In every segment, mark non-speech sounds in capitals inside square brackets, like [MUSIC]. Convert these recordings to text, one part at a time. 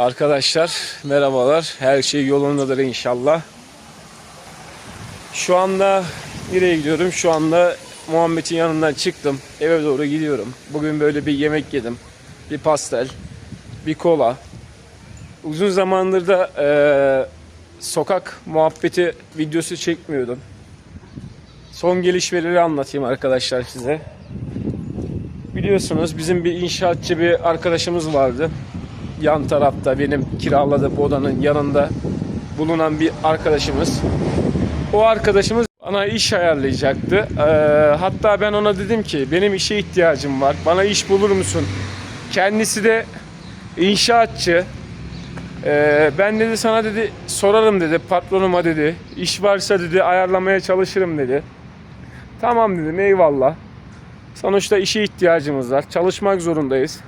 Arkadaşlar merhabalar. Her şey yolundadır inşallah. Şu anda nereye gidiyorum? Şu anda Muhammed'in yanından çıktım. Eve doğru gidiyorum. Bugün böyle bir yemek yedim. Bir pastel, bir kola. Uzun zamandır da eee, sokak muhabbeti videosu çekmiyordum. Son gelişmeleri anlatayım arkadaşlar size. Biliyorsunuz bizim bir inşaatçı bir arkadaşımız vardı. Yan tarafta benim kiraladığım odanın yanında bulunan bir arkadaşımız. O arkadaşımız bana iş ayarlayacaktı. Ee, hatta ben ona dedim ki benim işe ihtiyacım var. Bana iş bulur musun? Kendisi de inşaatçı. Ee, ben dedi sana dedi sorarım dedi patronuma dedi. İş varsa dedi ayarlamaya çalışırım dedi. Tamam dedim eyvallah. Sonuçta işe ihtiyacımız var. Çalışmak zorundayız.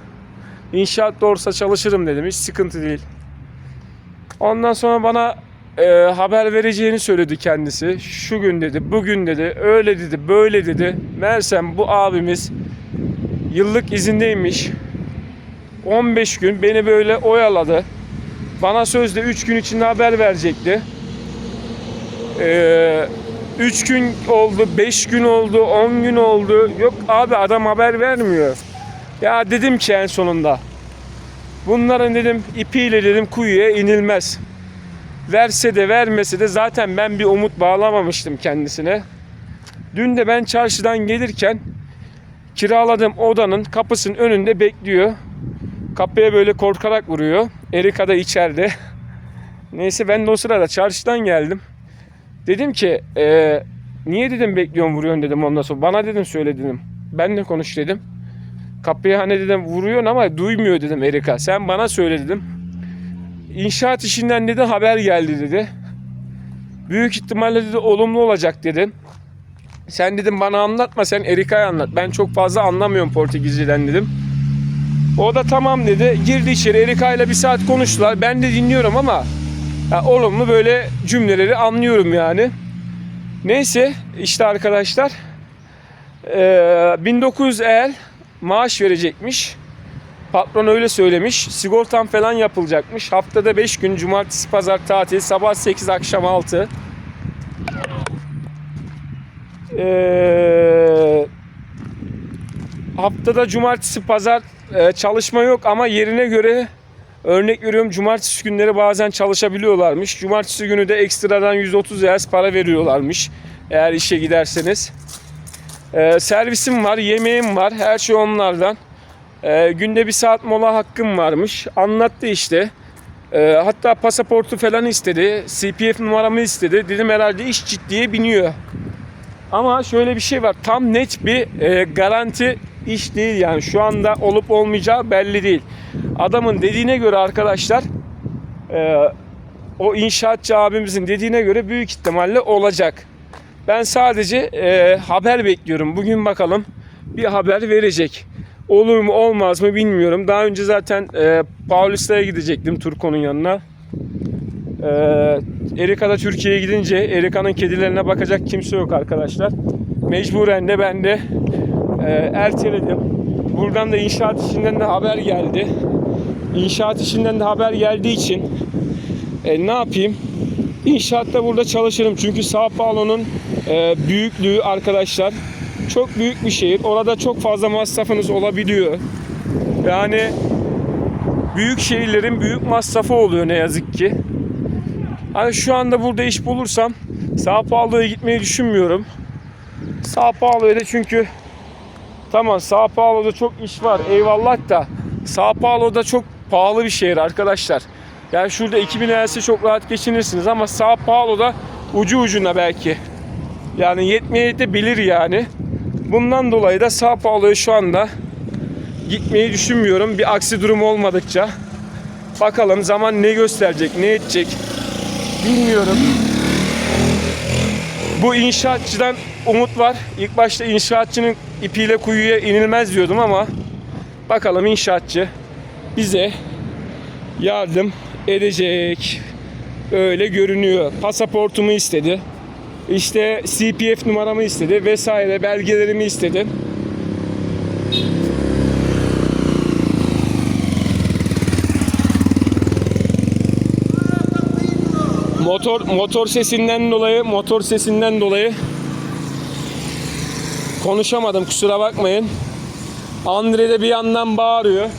İnşaat olursa çalışırım dedim. Hiç sıkıntı değil. Ondan sonra bana e, haber vereceğini söyledi kendisi. Şu gün dedi, bugün dedi, öyle dedi, böyle dedi. Meğersem bu abimiz yıllık izindeymiş. 15 gün beni böyle oyaladı. Bana sözde 3 gün içinde haber verecekti. Eee 3 gün oldu, 5 gün oldu, 10 gün oldu. Yok abi adam haber vermiyor. Ya dedim ki en sonunda. Bunların dedim ipiyle dedim kuyuya inilmez. Verse de vermese de zaten ben bir umut bağlamamıştım kendisine. Dün de ben çarşıdan gelirken kiraladığım odanın kapısının önünde bekliyor. Kapıya böyle korkarak vuruyor. Erika da içeride. [LAUGHS] Neyse ben de o sırada çarşıdan geldim. Dedim ki e, niye dedim bekliyorsun vuruyorsun dedim ondan sonra. Bana dedim söyle dedim. Benle konuş dedim. Kapıya hani dedim vuruyorsun ama duymuyor dedim Erika. Sen bana söyle dedim. İnşaat işinden dedi haber geldi dedi. Büyük ihtimalle dedi olumlu olacak dedim. Sen dedim bana anlatma sen Erika'ya anlat. Ben çok fazla anlamıyorum Portekizceden dedim. O da tamam dedi. Girdi içeri Erika ile bir saat konuştular. Ben de dinliyorum ama ya, olumlu böyle cümleleri anlıyorum yani. Neyse işte arkadaşlar eee, 1900 el maaş verecekmiş. Patron öyle söylemiş. Sigortam falan yapılacakmış. Haftada 5 gün cumartesi pazar tatil. Sabah 8 akşam 6. Eee haftada cumartesi pazar e, çalışma yok ama yerine göre örnek veriyorum cumartesi günleri bazen çalışabiliyorlarmış. Cumartesi günü de ekstradan 130 real para veriyorlarmış eğer işe giderseniz. E, servisim var, yemeğim var, her şey onlardan. E, günde bir saat mola hakkım varmış. Anlattı işte. E, hatta pasaportu falan istedi. CPF numaramı istedi. Dedim herhalde iş ciddiye biniyor. Ama şöyle bir şey var. Tam net bir e, garanti iş değil yani. Şu anda olup olmayacağı belli değil. Adamın dediğine göre arkadaşlar e, o inşaatçı abimizin dediğine göre büyük ihtimalle olacak. Ben sadece e, haber bekliyorum. Bugün bakalım bir haber verecek. Olur mu olmaz mı bilmiyorum. Daha önce zaten e, Paulista'ya gidecektim Turko'nun yanına. Ee, Erika da Türkiye'ye gidince Erika'nın kedilerine bakacak kimse yok arkadaşlar. Mecburen de ben de e, erteledim. Buradan da inşaat işinden de haber geldi. İnşaat işinden de haber geldiği için e, ne yapayım? İnşaatta burada çalışırım. Çünkü Sao Paulo'nun e, büyüklüğü arkadaşlar çok büyük bir şehir. Orada çok fazla masrafınız olabiliyor. Yani büyük şehirlerin büyük masrafı oluyor ne yazık ki. Hani şu anda burada iş bulursam Sao Paulo'ya gitmeyi düşünmüyorum. Sao Paulo'ya da çünkü tamam Sao Paulo'da çok iş var eyvallah da Sao Paulo'da çok pahalı bir şehir arkadaşlar. Yani şurada 2000 lirası çok rahat geçinirsiniz ama Sao Paulo'da ucu ucuna belki. Yani yetmeye de bilir yani. Bundan dolayı da Sao Paulo'ya şu anda gitmeyi düşünmüyorum. Bir aksi durum olmadıkça. Bakalım zaman ne gösterecek, ne edecek bilmiyorum. Bu inşaatçıdan umut var. İlk başta inşaatçının ipiyle kuyuya inilmez diyordum ama bakalım inşaatçı bize yardım edecek. Öyle görünüyor. Pasaportumu istedi. İşte CPF numaramı istedi vesaire belgelerimi istedi. Motor motor sesinden dolayı motor sesinden dolayı konuşamadım kusura bakmayın. Andre de bir yandan bağırıyor.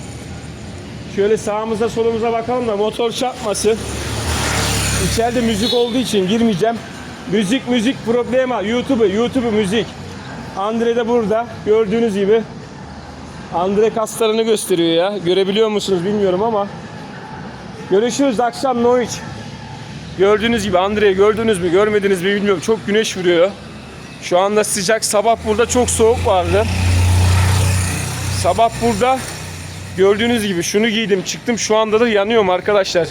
Şöyle sağımıza solumuza bakalım da motor çarpmasın. İçeride müzik olduğu için girmeyeceğim. Müzik müzik problema. YouTube YouTube müzik. Andre de burada. Gördüğünüz gibi. Andre kaslarını gösteriyor ya. Görebiliyor musunuz bilmiyorum ama. Görüşürüz akşam Noiç. Gördüğünüz gibi Andre'yi gördünüz mü görmediniz mi bilmiyorum. Çok güneş vuruyor. Şu anda sıcak. Sabah burada çok soğuk vardı. Sabah burada gördüğünüz gibi şunu giydim çıktım. Şu anda da yanıyorum arkadaşlar.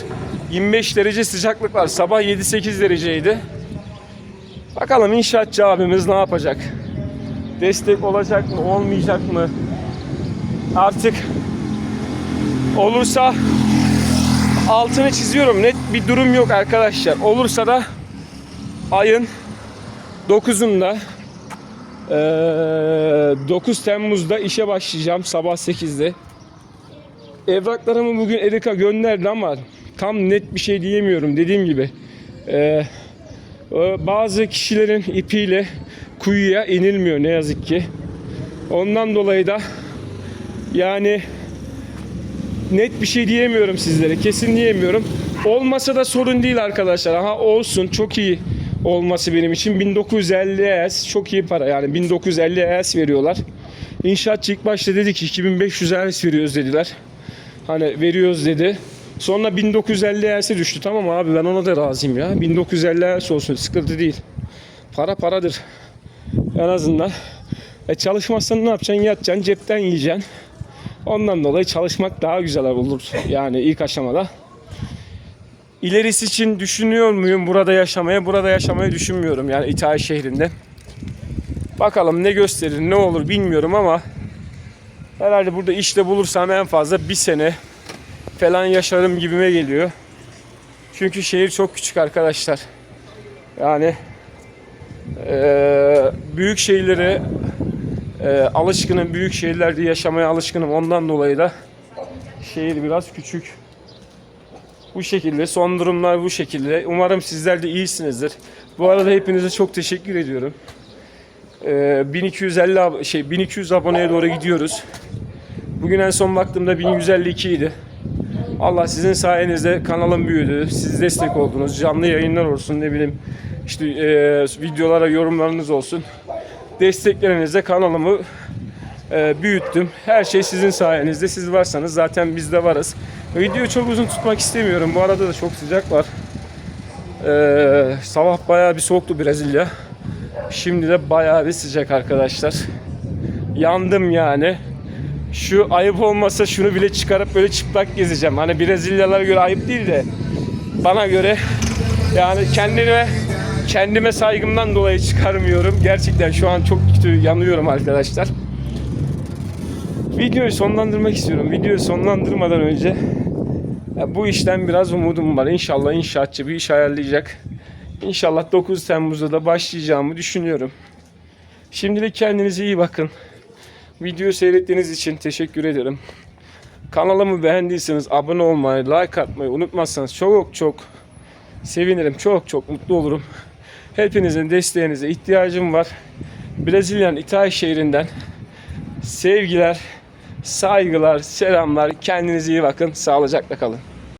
25 derece sıcaklık var. Sabah 7-8 dereceydi. Bakalım inşaatçı abimiz ne yapacak? Destek olacak mı, olmayacak mı? Artık olursa altını çiziyorum. Net bir durum yok arkadaşlar. Olursa da ayın 9'unda eee, 9 Temmuz'da işe başlayacağım sabah 8'de. Evraklarımı bugün Erika gönderdi ama tam net bir şey diyemiyorum dediğim gibi. Eee, bazı kişilerin ipiyle kuyuya inilmiyor ne yazık ki. Ondan dolayı da yani net bir şey diyemiyorum sizlere. Kesin diyemiyorum. Olmasa da sorun değil arkadaşlar. Aha olsun çok iyi olması benim için. 1950 ES çok iyi para. Yani 1950 ES veriyorlar. İnşaatçı ilk başta dedi ki 2500 ES veriyoruz dediler. Hani veriyoruz dedi. Sonra 1950 ES'e düştü. Tamam abi ben ona da razıyım ya. 1950 ES olsun sıkıntı değil. Para paradır. En azından. E çalışmazsan ne yapacaksın? Yatacaksın, cepten yiyeceksin. Ondan dolayı çalışmak daha güzel olur. Yani ilk aşamada. İlerisi için düşünüyor muyum burada yaşamaya? Burada yaşamayı düşünmüyorum. Yani İtahi şehrinde. Bakalım ne gösterir, ne olur bilmiyorum ama herhalde burada işte bulursam en fazla bir sene falan yaşarım gibime geliyor. Çünkü şehir çok küçük arkadaşlar. Yani eee, büyük şehirlere eee, alışkınım, büyük şehirlerde yaşamaya alışkınım. Ondan dolayı da şehir biraz küçük. Bu şekilde, son durumlar bu şekilde. Umarım sizler de iyisinizdir. Bu arada hepinize çok teşekkür ediyorum. Eee, 1250 ab- şey 1200 aboneye doğru gidiyoruz. Bugün en son baktığımda 1152 idi. Allah sizin sayenizde kanalım büyüdü. Siz destek oldunuz. Canlı yayınlar olsun ne bileyim. işte eee, videolara yorumlarınız olsun. Desteklerinizle kanalımı eee, büyüttüm. Her şey sizin sayenizde. Siz varsanız zaten biz de varız. Videoyu çok uzun tutmak istemiyorum. Bu arada da çok sıcak var. Eee, sabah bayağı bir soğuktu Brezilya. Şimdi de bayağı bir sıcak arkadaşlar. Yandım yani. Şu ayıp olmasa şunu bile çıkarıp böyle çıplak gezeceğim. Hani Brezilyalara göre ayıp değil de bana göre yani kendime kendime saygımdan dolayı çıkarmıyorum. Gerçekten şu an çok kötü yanıyorum arkadaşlar. Videoyu sonlandırmak istiyorum. Videoyu sonlandırmadan önce bu işten biraz umudum var. İnşallah inşaatçı bir iş ayarlayacak. İnşallah 9 Temmuz'da da başlayacağımı düşünüyorum. Şimdilik kendinize iyi bakın. Videoyu seyrettiğiniz için teşekkür ederim. Kanalımı beğendiyseniz abone olmayı, like atmayı unutmazsanız çok çok sevinirim. Çok çok mutlu olurum. Hepinizin desteğinize ihtiyacım var. Brezilya'nın İtahi şehrinden sevgiler, saygılar, selamlar. Kendinize iyi bakın. Sağlıcakla kalın.